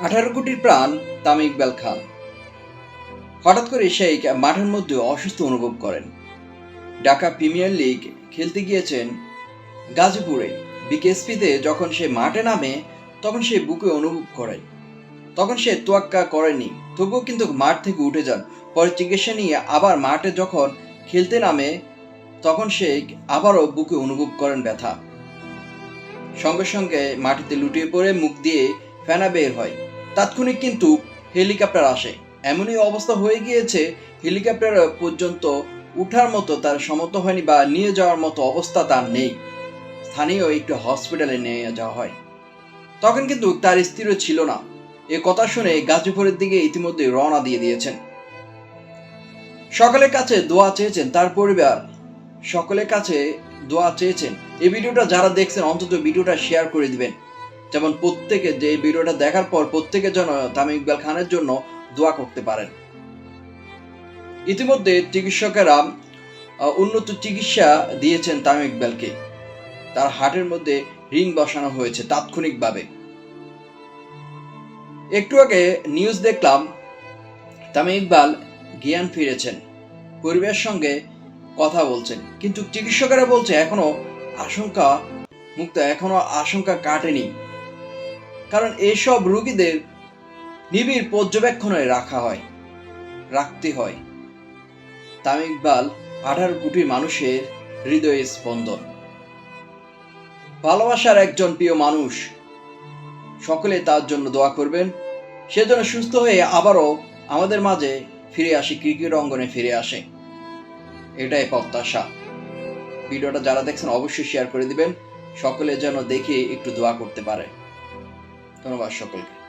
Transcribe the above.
আঠারো কোটির প্রাণ, তামিম ইকবাল খান। হঠাৎ করে সেই মাঠের মধ্যে অসুস্থ অনুভব করেন। ঢাকা প্রিমিয়ার লিগ খেলতে গিয়েছেন গাজীপুরে। বিকেএসপিতে যখন সে মাঠে নামে, তখন সে বুকে অনুভব করে। তখন সে তোয়াক্কা করেনি, তবুও কিন্তু মাঠ থেকে উঠে যান। পরে চিকিৎসা নিয়ে আবার মাঠে যখন খেলতে নামে, তখন সে আবারও বুকে অনুভব করেন ব্যথা। সঙ্গে সঙ্গে মাটিতে লুটিয়ে পড়ে, মুখ দিয়ে ফেনা বের হয়। তাৎক্ষণিক কিন্তু হেলিকপ্টার আসে। এমনই অবস্থা হয়ে গিয়েছে, হেলিকপ্টার পর্যন্ত উঠার মতো তার সমর্থ হয়নি বা নিয়ে যাওয়ার মতো অবস্থা তার নেই। স্থানীয় একটু হসপিটালে নিয়ে যাওয়া হয়। তখন কিন্তু তার স্ত্রীও ছিল না। এ কথা শুনে গাজীপুরের দিকে ইতিমধ্যে রওনা দিয়ে দিয়েছেন। সকলের কাছে দোয়া চেয়েছেন তার পরিবার। সকলের কাছে দোয়া চেয়েছেন। এই ভিডিওটা যারা দেখছেন, অন্তত ভিডিওটা শেয়ার করে দিবেন। যেমন প্রত্যেকে যে ভিডিওটা দেখার পর প্রত্যেকে যেন তামিম ইকবাল খানের জন্য দোয়া করতে পারেন। ইতিমধ্যে চিকিৎসকেরা উন্নত চিকিৎসা দিয়েছেন তামিম ইকবালকে। তার হার্টের মধ্যে রিং বসানো হয়েছে তাৎক্ষণিকভাবে। একটু আগে নিউজ দেখলাম, তামিম ইকবাল জ্ঞান ফিরেছেন, পরিবারের সঙ্গে কথা বলছেন। কিন্তু চিকিৎসকেরা বলছে, এখনও আশঙ্কা, মুক্ত, এখনও আশঙ্কা কাটেনি। কারণ এসব রোগীদের নিবিড় পর্যবেক্ষণে রাখা হয়, রাখতে হয়। তামিম ইকবাল আঠারো কোটি মানুষের হৃদয়ে স্পন্দন। ভালোবাসার একজন প্রিয় মানুষ, সকলে তার জন্য দোয়া করবেন। সে যেন সুস্থ হয়ে আবারও আমাদের মাঝে ফিরে আসে, ক্রিকেট অঙ্গনে ফিরে আসে। এটাই প্রত্যাশা। ভিডিওটা যারা দেখছেন, অবশ্যই শেয়ার করে দিবেন। সকলে যেন দেখে একটু দোয়া করতে পারে। ধন্যবাদ সকলকে